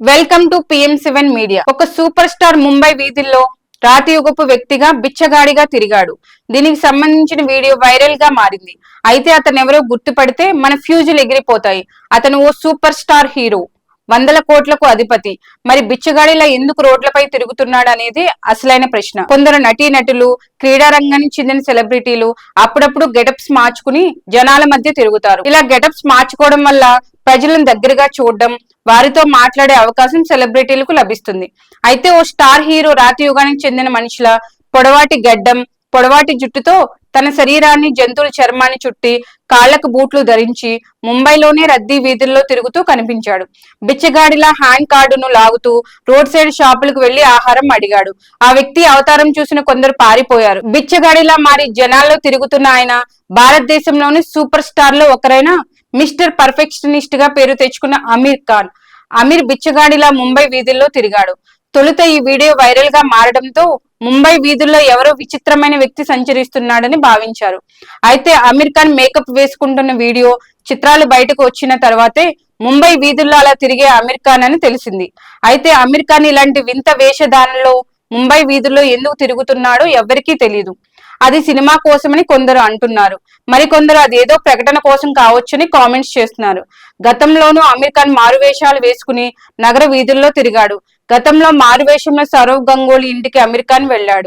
Welcome to PM seven media ఒక super star Mumbai వీధుల్లో రాతియుగపు వ్యక్తిగా బిచ్చగాడిగా తిరిగాడు. దీనికి సంబంధించిన వీడియో వైరల్గా మారింది. అయితే అతను ఎవరో గుర్తుపడితే మన ఫ్యూజులు ఎగిరిపోతాయి. అతను ఓ సూపర్ స్టార్ హీరో వందల కోట్లకు అధిపతి. మరి బిచ్చగాడిలా ఎందుకు రోడ్లపై తిరుగుతున్నాడు అనేది అసలైన ప్రశ్న. కొందరు నటీనటులు క్రీడా రంగానికి చెందిన సెలబ్రిటీలు అప్పుడప్పుడు గెటప్స్ మార్చుకుని జనాల మధ్య తిరుగుతారు. ఇలా గెటప్స్ మార్చుకోవడం వల్ల ప్రజలను దగ్గరగా చూడడం వారితో మాట్లాడే అవకాశం సెలబ్రిటీలకు లభిస్తుంది. అయితే ఓ స్టార్ హీరో రాతి యుగానికి చెందిన మనుషుల పొడవాటి గడ్డం పొడవాటి జుట్టుతో తన శరీరాన్ని జంతువుల చర్మాన్ని చుట్టి కాళ్ళకు బూట్లు ధరించి ముంబైలోనే రద్దీ వీధుల్లో తిరుగుతూ కనిపించాడు. బిచ్చగాడిలా హ్యాండ్ కార్డును లాగుతూ రోడ్ సైడ్ షాపులకు వెళ్ళి ఆహారం అడిగాడు. ఆ వ్యక్తి అవతారం చూసిన కొందరు పారిపోయారు. బిచ్చగాడిలా మారి జనాల్లో తిరుగుతున్న ఆయన భారతదేశంలోని సూపర్ స్టార్లో ఒకరైన మిస్టర్ పర్ఫెక్షనిస్ట్గా పేరు తెచ్చుకున్న అమీర్ ఖాన్. అమీర్ బిచ్చగాడిలా ముంబై వీధుల్లో తిరిగాడు. తొలుత ఈ వీడియో వైరల్గా మారడంతో ముంబై వీధుల్లో ఎవరో విచిత్రమైన వ్యక్తి సంచరిస్తున్నాడని భావించారు. అయితే అమీర్ ఖాన్ మేకప్ వేసుకుంటున్న వీడియో చిత్రాలు బయటకు వచ్చిన తర్వాతే ముంబై వీధుల్లో అలా తిరిగే అమీర్ ఖాన్ అని తెలిసింది. అయితే అమీర్ ఖాన్ ఇలాంటి వింత వేషధారణలో ముంబై వీధుల్లో ఎందుకు తిరుగుతున్నాడో ఎవ్వరికీ తెలియదు అది సినిమా కోసమని కొందరు అంటున్నారు. మరికొందరు అదేదో ప్రకటన కోసం కావచ్చని కామెంట్స్ చేస్తున్నారు. గతంలోనూ అమీర్ ఖాన్ మారువేషాలు వేసుకుని నగర వీధుల్లో తిరిగాడు. గతంలో మారువేషంలో సౌరవ్ గంగోలీ ఇంటికి అమీర్ ఖాన్ వెళ్ళాడు.